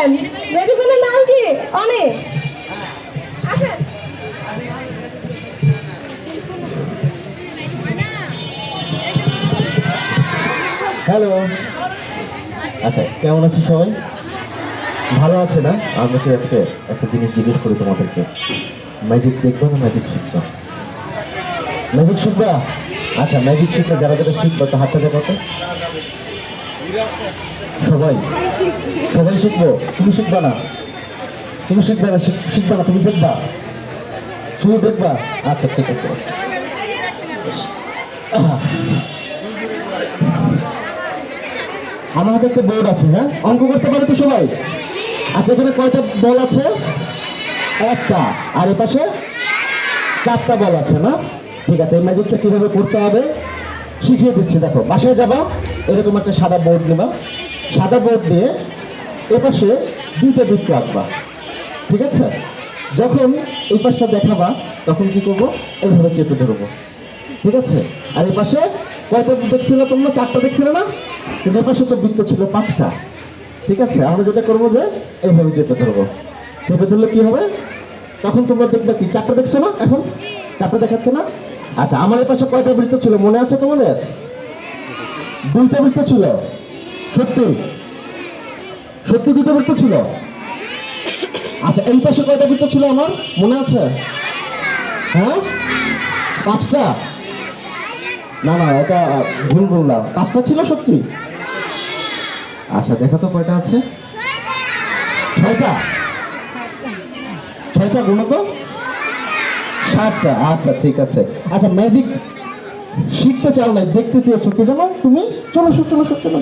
আসেন ম্যাজিক ম্যানের নাম কি? অনেক আসেন হ্যালো। আচ্ছা কেমন আছি সবাই? ভালো আছে না? আমাকে আজকে একটা জিনিস জিজ্ঞেস করি তোমাদেরকে। ম্যাজিক দেখবা না ম্যাজিক শিখবা? ম্যাজিক শিখবা? আচ্ছা ম্যাজিক শিখলে যারা যারা শিখবা তো হাতটা দেখাও তো। সবাই? সবাই শিখব। তুমি শিখবা না। তুমি শিখবে না, শিখ- শিখবা না, তুমি দেখবা। শুধু দেখবা। আচ্ছা ঠিক আছে। আমার হাতে একটা বোর্ড আছে হ্যাঁ? অঙ্ক করতে পারে তো সবাই? আচ্ছা এখানে কয়টা বল আছে? একটা। আর এ পাশে চারটা বল আছে, না? ঠিক আছে, এই ম্যাজিকটা কীভাবে করতে হবে? শিখিয়ে দিচ্ছি, দেখো। বাসায় যাবা, এরকম একটা সাদা বোর্ড নেবা। সাদা বোর্ড দিয়ে এ পাশে দুইটা বৃত্ত আঁকবা, ঠিক আছে? যখন এই পাশটা দেখাবা, তখন কি করব? এইভাবে চেপে ধরবো, ঠিক আছে? আর এই পাশে কয়টা দেখছিলে তোমরা? চারটা দেখছিলে না? কিন্তু পাশে তো বৃত্ত ছিল পাঁচটা, ঠিক আছে? আমরা যেটা করব যে এইভাবে চেপে ধরবো। চেপে ধরলে কি হবে? তখন তোমরা দেখবে কি, চারটা দেখছ না এখন? চারটা দেখাচ্ছে না? আচ্ছা আমার পাশে কয়টা বৃত্ত ছিল? মনে আছে তোমাদের? দুইটা বৃত্ত ছিল। সত্যি? সত্যি দুটো বৃত্ত ছিল? আচ্ছা এই পাশে কয়টা বৃত্ত ছিল আমার? মনে আছে? হ্যাঁ? পাঁচটা? না না, এটা ভুল বললাম পাঁচটা ছিল সত্যি? আচ্ছা দেখো তো কয়টা আছে? ছয়টা? ছয়টা গুণ তো? সাতটা। আচ্ছা ঠিক আছে। আচ্ছা ম্যাজিক শিখতে চাও না দেখতে চেয়েছো কি জানো? তুমি? চলো চলো চলো শো চলো।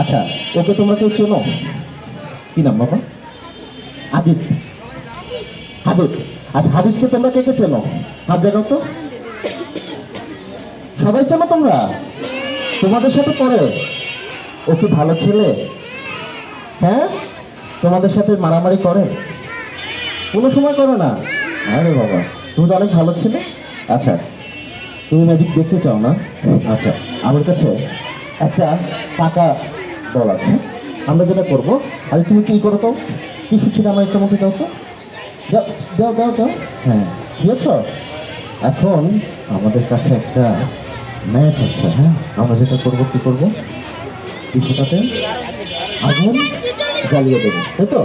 আচ্ছা ওকে তোমরা কেউ চেনো? কি নাম বাবা? আদিত হাবিব আচ্ছা হাবিবকে তোমরা কে কে চেনো? হাত জায়গাও তো? সবাই চেনো তোমরা? তোমাদের সাথে পড়ে ও কি ভালো ছেলে? হ্যাঁ? তোমাদের সাথে মারামারি করে? কোনো সময় করে না? আরে বাবা, তুমি তো অনেক ভালো ছেলে। আচ্ছা তুমি ম্যাজিক দেখতে চাও না? আচ্ছা আমার কাছে একটা টাকা বল আছে। আমরা যেটা করব আরে তুমি কি করো তো? কিছু ছিল আমার একটা মধ্যে দাও তো? দাও দাও দাও দাও। হ্যাঁ দিয়েছ? এখন আমাদের কাছে একটা ম্যাচ আছে হ্যাঁ? আমরা যেটা করব, কি করব? কিছুটাতে আগুন জ্বালিয়ে দেবো, তাই তো?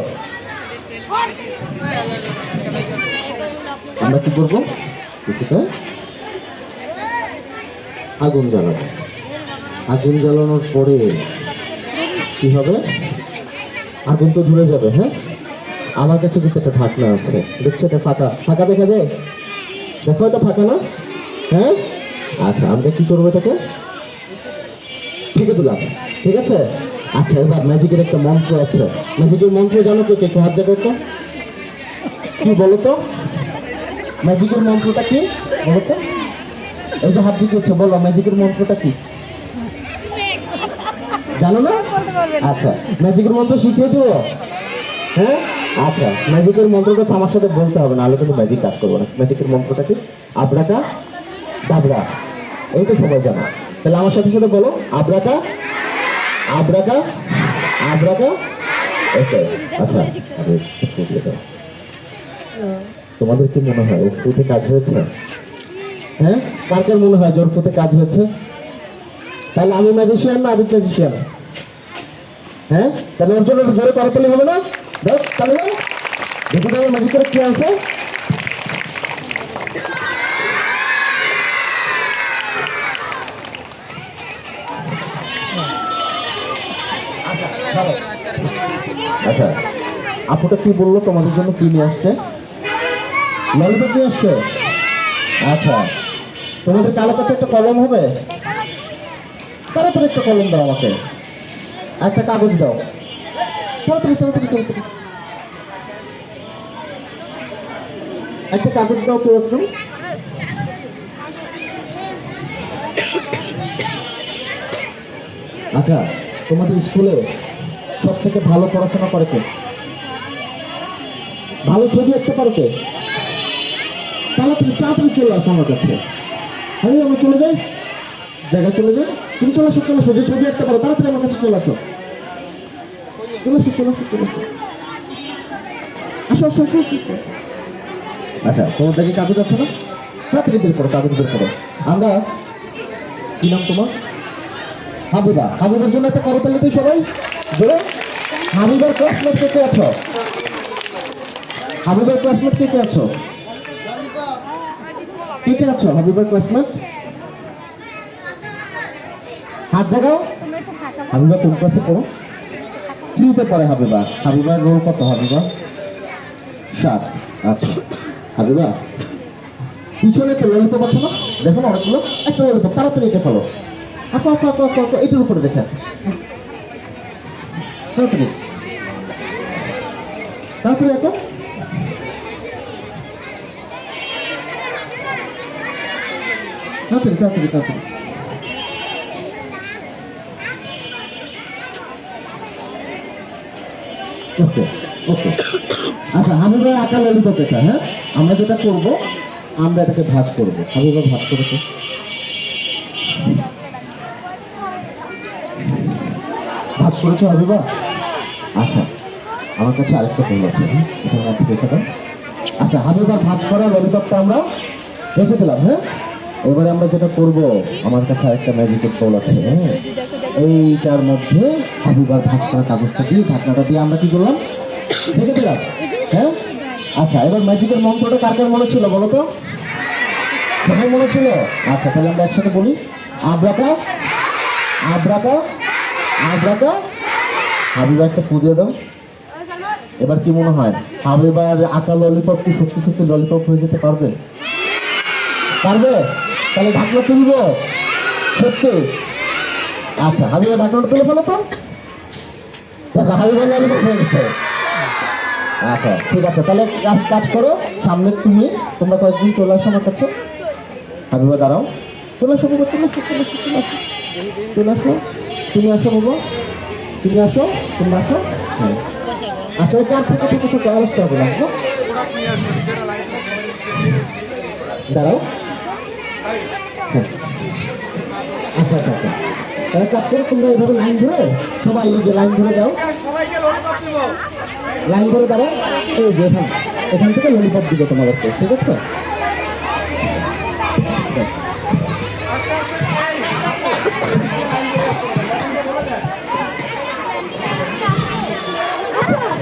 আমরা কি করব? কিছুটা আগুন জ্বালাবো। আগুন জ্বালানোর পরে কি হবে? আগুন তো ধরে যাবে হ্যাঁ? আমার কাছে কিন্তু একটা ঢাকনা আছে। দেখছ এটা ফাঁকা? ফাঁকা দেখা যায়? দেখো এটা ফাঁকা না? হ্যাঁ? আচ্ছা আমরা কি করব এটাকে? ঠিক দিলাম। ঠিক আছে? আচ্ছা এবার ম্যাজিকের একটা মন্ত্র আছে। ম্যাজিকের মন্ত্র জানো তো কে? হাত জায়গা তো কি বলো তো? ম্যাজিকের মন্ত্রটা কি? বলো তো? এই যে হাত দিকেছে বলো, ম্যাজিকের মন্ত্রটা কি? জানো না? আচ্ছা ম্যাজিকের মন্ত্র শিখিয়ে তো হ্যাঁ? আচ্ছা ম্যাজিকের মন্ত্রটা আমার সাথে বলতে হবে না আলো কিন্তু ম্যাজিক কাজ করব না। ম্যাজিকের মন্ত্রটা কি? আবরাকা ডাবরা এই তো সবাই জানো। তাহলে আমার সাথে সাথে বলো আবরাকা আবরাকা আবরাকা। ওকে আচ্ছা তোমাদের কি মনে হয় ওর ফুটে কাজ হয়েছে? হ্যাঁ? কার কার মনে হয় ফুটে কাজ হয়েছে? তাহলে আমি ম্যাজিশিয়ান না আদিত্য ম্যাজিশিয়ান হ্যাঁ? তাহলে ওর জন্য জোরে জোরে করতালি হবে না? দেখ তাহলে। দেখি তো ম্যাজিক করে কি আছে? আচ্ছা আপুটা কি বলল? তোমাদের জন্য কি নিয়ে আসছে? ললিপপ নিয়ে আসছে? আচ্ছা। তোমাদের কালো কাছে একটা কলম হবে? তাড়াতাড়ি একটা কলম দাও আমাকে। একটা কাগজ দাও। তাড়াতাড়ি তাড়াতাড়ি একটা কাগজ দাও কেউ একজন আচ্ছা তোমাদের স্কুলে সব থেকে ভালো পড়াশোনা করে কে? ভালো ছবি আঁকতে পারো কে? তাড়াতাড়ি তাড়াতাড়ি চলে আসো আমার কাছে। আরে আমরা চলে যাই। জায়গায় চলে যাই তুমি চলে আসো চলে আসো, যে ছবি একটা করো তাড়াতাড়ি আমার কাছে চলে আসো। চলে আসো চলে আসো চলে আসো। আসো আসো। আচ্ছা তোমার দেখে কাগজ আছে না? তাড়াতাড়ি বের করো, কাগজ বের করো। আমরা, কি নাম তোমার? হাবিবা। হাবিবার জন্য একটা করো তাহলে তুই সবাই। জোরে হাবিবার ক্লাসমেট কে কে আছো? হাবিবার ক্লাসমেট কে কে আছো? কে কে আছো? হাবিবার ক্লাসমেট হাত জাগাও। হাবিবা কোন ক্লাসে পড়ো থ্রিতে পড়ে হাবিবা। হাবিবার রোল কত হাবিবা? সাত। আচ্ছা। হাবিবা, পিছনে একটা ললিপপ আছে না? দেখো না অনেকগুলো। একটা ললিপপ তাড়াতাড়ি এঁকে ফেলো। আঁকো আঁকো আঁকো আঁকো আঁকো। এটার উপরে দেখে। আঁকো। তাড়াতাড়ি। তাড়াতাড়ি আঁকো। তাড়াতাড়ি তাড়াতাড়ি তাড়াতাড়ি। ওকে ওকে। আচ্ছা হাবিবা আঁকা ললিপপ এটা হ্যাঁ? আমরা যেটা করব, আমরা এটাকে ভাজ করব। হাবিবা ভাজ করে তো ভাজ করেছ হাবিবা? আচ্ছা আমার কাছে আরেকটা ফুল আছে হ্যাঁ? এটার মধ্যে রেখে দাও। আচ্ছা হাবিবার ভাজ করা ললিপপটা আমরা রেখে দিলাম হ্যাঁ? এবারে আমরা যেটা করব, আমার কাছে আরেকটা ম্যাজিকের ফুল আছে হ্যাঁ? এইটার মধ্যে হাবিবার করা কাগজটা দিয়ে ঢাকনাটা দিয়ে আমরা কি করলাম? রেখে দিলাম হ্যাঁ? আচ্ছা এবার ম্যাজিকের মন্ত্রটা কার কার মনে ছিল বলো তো? সবাই মনে ছিল? আচ্ছা তাহলে আমরা একসাথে বলি। আব্রাকা? আব্রাকা? আব্রাকা? হাবিবা একটা ফু দিয়ে দাও। এবার কি মনে হয়? হাবিবার আঁকা ললিপপ কি সত্যি সত্যি ললিপপ হয়ে যেতে পারবে? পারবে? তাহলে ঢাকনা তুলবো? সত্যি? আচ্ছা হাবিবা ঢাকনাটা তুলে ফেলো তো। দেখো, হাবিবা ললিপপ হয়ে আচ্ছা ঠিক আছে, তাহলে কাজ- কাজ করো, সামনে তুমি, তোমরা কয়েকদিন চলে আসো আমার কাছে। হাবিবা, দাঁড়াও। চলে আসো, বাবা, চলে আসো চলে আসো চলে আসো। চলে তুমি আসো, বাবা। তুমি আসো, তোমরা আসো। হ্যাঁ আচ্ছা ওই কার থেকে আসতে হবে না দাঁড়াও হ্যাঁ? আচ্ছা আচ্ছা। আচ্ছা তাহলে কাজ করো তোমরা এইভাবে লাইন ধরে, সবাই নিজে লাইন ধরে যাও। লাইন ধরে দাঁড়াও। এই যে এখান এখান থেকে ললিপপ দিবে তোমাদেরকে, ঠিক আছে?